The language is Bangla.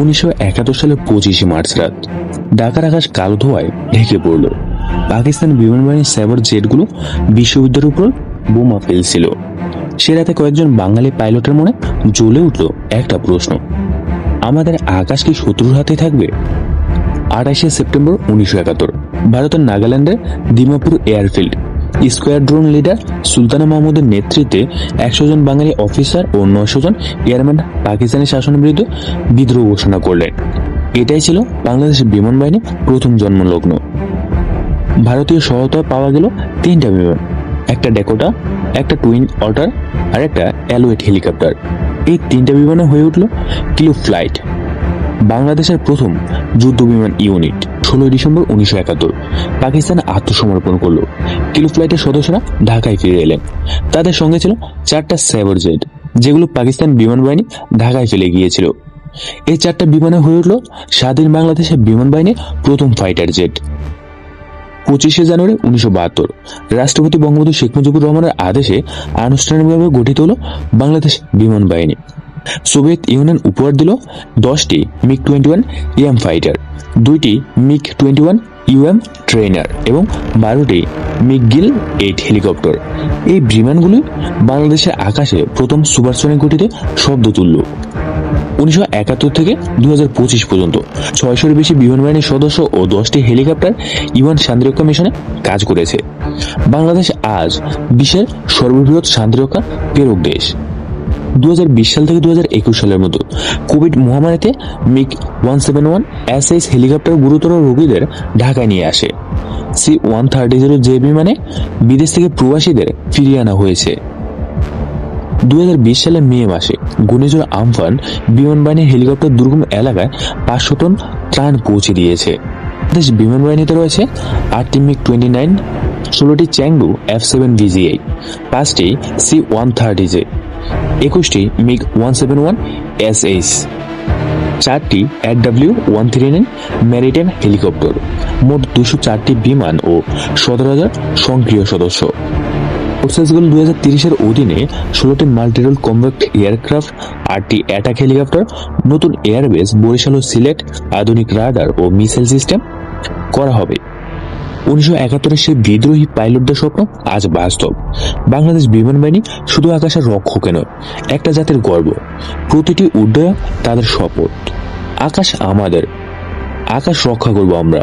উনিশশো একাত্তর সালের পঁচিশে মার্চ রাত, ঢাকার আকাশ কালো ধোয়ায় ঢেকে পড়ল। পাকিস্তান বিমান বাহিনীর সাইবার জেটগুলো বিশ্ববিদ্যালয়ের উপর বোমা ফেলছিল। সে রাতে কয়েকজন বাঙালি পাইলটের মনে জ্বলে উঠল একটা প্রশ্ন। আমাদের আকাশ কি শত্রুর হাতে থাকবে? আঠাশে সেপ্টেম্বর উনিশশো একাত্তর, ভারতের নাগাল্যান্ডের Dimapur airfield squadron leader Sultana মাহমুদের নেতৃত্বে একশো জন বাঙালি অফিসার ও নয়শো জন এয়ারম্যান পাকিস্তানি শাসনের বিরুদ্ধে বিদ্রোহ ঘোষণা করলেন। এটাই ছিল বাংলাদেশের বিমান বাহিনীর প্রথম জন্মলগ্ন। ভারতীয় সহায়তায় পাওয়া গেল তিনটা বিমান, একটা ডেকোটা, একটা টুইন অটার আর একটা অ্যালোয়েট হেলিকপ্টার। এই তিনটা বিমানে হয়ে উঠল কিলো ফ্লাইট, বাংলাদেশের প্রথম যুদ্ধ বিমান ইউনিট। ষোলোই ডিসেম্বর উনিশশো একাত্তর। পাকিস্তান আত্মসমর্পণ করল। কিলো ফ্লাইটের সদস্যরা ঢাকায় ফিরে এলেন। তাদের সঙ্গে ছিল চারটা সাইবার জেট, যেগুলো পাকিস্তান বিমান বাহিনী ঢাকায় ফেলে গিয়েছিল। এই চারটা বিমানে হয়ে উঠল স্বাধীন বাংলাদেশের বিমান বাহিনীর প্রথম ফাইটার জেট। পঁচিশে জানুয়ারি উনিশশো বাহাত্তর, রাষ্ট্রপতি বঙ্গবন্ধু শেখ মুজিবুর রহমানের আদেশে আনুষ্ঠানিকভাবে গঠিত হল বাংলাদেশ বিমান বাহিনী। সোভিয়েত ইউনিয়ন উপহার দিল দশটি MiG twenty one EM fighter, দুইটি MiG twenty one UM trainer এবং বারোটি মিগ গিল এইট হেলিকপ্টার। এই বিমানগুলি বাংলাদেশের আকাশে প্রথম সুপারসনিক গতিতে শব্দ তুলল। উনিশশো একাত্তর থেকে দুই হাজার পঁচিশ পর্যন্ত ছয়শোর বেশি বিমান বাহিনীর সদস্য ও দশটি হেলিকপ্টার ইউএন শান্তিরক্ষা মিশনে কাজ করেছে। বাংলাদেশ আজ বিশ্বের সর্ববৃহৎ শান্তিরক্ষা প্রেরক দেশ। দুই হাজার বিশ সাল থেকে দুই হাজার একুশ সালের মতো কোভিড মহামারীতে Mi one seven one helicopter গুরুতর রোগীদের ঢাকায় নিয়ে আসে। সি ওয়ান থার্টি জে বিমানে বিদেশ থেকে প্রবাসীদের ফিরিয়ে আনা হয়েছে। দুই সালের মে মাসে ঘূর্ণিঝড় আমফান বিমান বাহিনীর হেলিকপ্টার দুর্গম এলাকায় পাঁচশো টন ত্রাণ পৌঁছে দিয়েছে। দেশ বিমান বাহিনীতে রয়েছে আটটি মিগ টোয়েন্টি নাইন, ষোলোটি চ্যাংডু এফ সেভেন ভিজিআই পাঁচটি সি ওয়ান থার্টি জে। একুশটি MiG one seven one S H, চারটি এর W one three nine maritime helicopter, মোট দুশো চারটি বিমান ও সতেরো হাজার সক্রিয় সদস্য। ফোর্সেসগুলো দুই হাজার তিরিশের অধীনে ষোলোটি মাল্টিরোল কম্প্যাক্ট এয়ারক্রাফট, আটটি অ্যাটাক হেলিকপ্টার, নতুন এয়ারবেস, বরিশাল ও সিলেট আধুনিক রাডার ও মিসাইল সিস্টেম করা হবে। উনিশশো একাত্তরের সেই বিদ্রোহী পাইলটদের স্বপ্ন আজ বাস্তব। বাংলাদেশ বিমান বাহিনী শুধু আকাশের রক্ষকে নয়, একটা জাতির গর্ব। প্রতিটি উড্ডয়ন তাদের শপথ। আকাশ আমাদের, আকাশ রক্ষা করব আমরা।